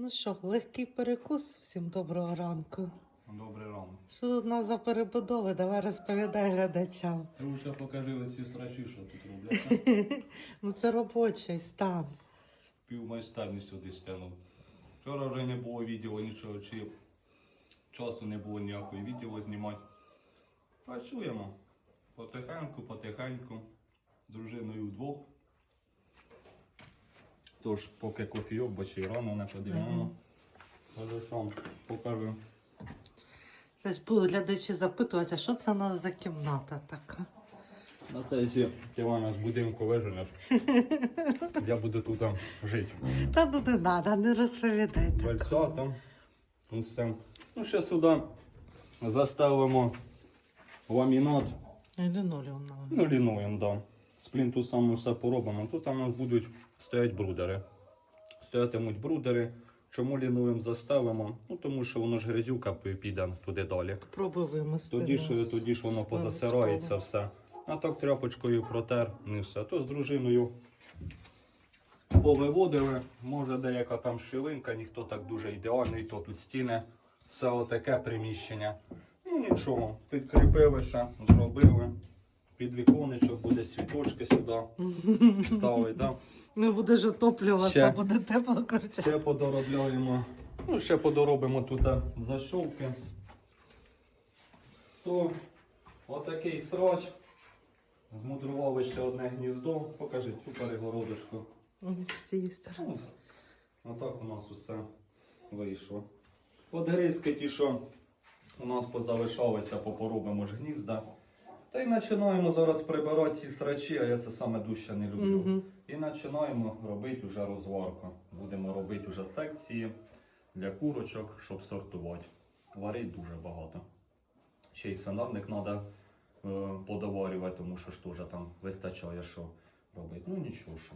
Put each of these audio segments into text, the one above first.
Ну що, легкий перекус. Всім доброго ранку. Добрий ранок. Що тут у нас за перебудови? Давай розповідай глядачам. Вже покажи оці срачі, що тут роблять. Ну це робочий стан. Пів майстерні сюди стягнув. Вчора вже не було відео нічого, чи часу не було ніякої відео знімати. Працюємо. Потихеньку, потихеньку. З дружиною вдвох. Тож, поки кофійок, бо ще й рано не подивимо. Може сам покажу. Це будуть глядачі запитувати, а що це у нас за кімната така? На це якщо ти з будинку виженеш, я буду тут жити. Та ну не треба, не розповідай так. Вальцата. Все. Ну, ще сюди заставимо ламінат. Лінолеум нам. Ну, лінуємо, да. З плінтусом ми все поробимо. Тут у нас будуть стоять брудери. Стоятимуть брудери. Чому лінуємо заставимо? Ну, тому що воно ж грязюка піде туди далі. Пробуй вимести. Тоді ж, тоді ж воно позасирається все. А так тряпочкою протер, не все. То з дружиною повиводили. Може деяка там щілинка, ніхто так дуже ідеальний, то тут стіни. Все отаке приміщення. Ну нічого, підкріпилися, зробили. Під віконечок буде світочки сюди ставити. Да? Не будеш отоплюватися, буде тепло корча. Ще подоробляємо. Ну, ще подоробимо тут защолки. То отакий срач. Змудрували ще одне гніздо. Покажи цю перегородочку. З цієї сторони. Ось. Отак у нас усе вийшло. Подгризки ті, що у нас позалишалися, попоробимо ж гнізда. Та й починаємо зараз прибирати ці срачі, а я це саме дужче не люблю. Мгм. І починаємо робити вже розварку. Будемо робити вже секції для курочок, щоб сортувати. Варить дуже багато. Ще й свинарник треба е, подоварювати, тому що ж теж там вистачає, що робити. Ну нічого що.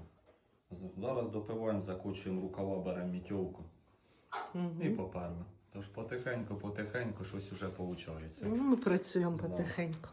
З- Зараз допиваємо, закочуємо рукава, беремо мітьовку і Мгм. поперли. Тож потихеньку, потихеньку щось вже виходить. Ну, Ми працюємо Да. потихеньку.